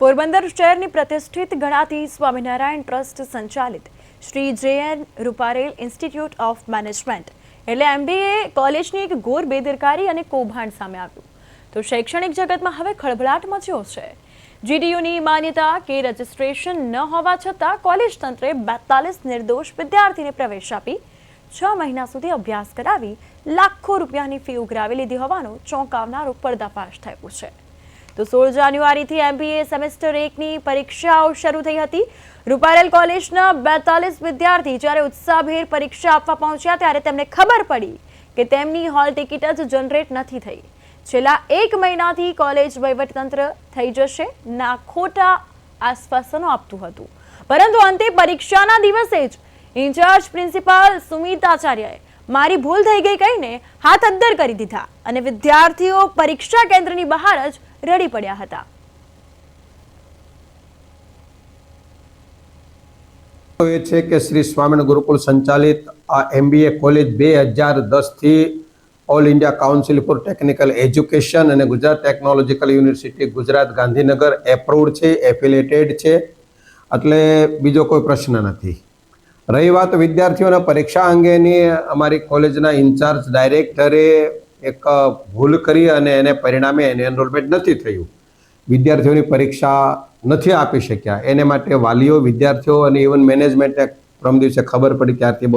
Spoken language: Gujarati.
પોરબંદર શહેરની પ્રતિષ્ઠિત ગણાતી સ્વામિનારાયણ ટ્રસ્ટ સંચાલિત Shri J N Ruparel institute of management એટલે એમબીએ કોલેજની એક ઘોર બેદરકારી અને કૌભાંડ સામે આવ્યું. તો શૈક્ષણિક જગતમાં હવે ખળભળાટ મચ્યો છે. જીડીયુની માન્યતા કે રજિસ્ટ્રેશન ન હોવા છતાં કોલેજ તંત્રે બેતાલીસ નિર્દોષ વિદ્યાર્થીને પ્રવેશ આપી છ મહિના સુધી અભ્યાસ કરાવી લાખો રૂપિયાની ફી ઉઘરાવી લીધી હોવાનો ચોંકાવનારો પર્દાફાશ થયો છે. તો સોળ જાન્યુઆરીથી એમબીએ સેમેસ્ટર એકની પરીક્ષાઓ શરૂ થઈ હતી. રૂપારેલ કોલેજના બેતાલીસ વિદ્યાર્થી જ્યારે ઉત્સાહભેર પરીક્ષા આપવા પહોંચ્યા ત્યારે તેમને ખબર પડી કે તેમની હોલ ટિકિટ જ જનરેટ નથી થઈ. છેલ્લા એક મહિનાથી કોલેજ વહીવટતંત્ર થઈ જશે, ના ખોટા આશ્વાસનો આપતું હતું. પરંતુ અંતે પરીક્ષાના દિવસે જ ઇન્ચાર્જ પ્રિન્સિપાલ સુમિત આચાર્યએ મારી ભૂલ થઈ ગઈ કહીને હાથ અદ્દર કરી દીધા અને વિદ્યાર્થીઓ પરીક્ષા કેન્દ્રની બહાર જ રડી પડ્યા હતા. એ છે કે શ્રી સ્વામિનારાયણ ગુરુકુલ સંચાલિત આ એમબીએ કોલેજ બે હજાર દસથી all India council for technical education અને Gujarat technological university Gujarat Gandhinagar approved છે, એફિલેટેડ છે. એટલે બીજો કોઈ પ્રશ્ન નથી. રહી વાત વિદ્યાર્થીઓના પરીક્ષા અંગેની અમારી કોલેજના ઇન્ચાર્જ ડાયરેક્ટરે એક ભૂલ કરી અને એને પરિણામે એને એનરોલમેન્ટ નથી થયું. વિદ્યાર્થીઓની પરીક્ષા નથી આપી શક્યા. એને માટે વાલીઓ, વિદ્યાર્થીઓ અને ઇવન મેનેજમેન્ટને પ્રમ દિવસે ખબર પડી ત્યારથી બહુ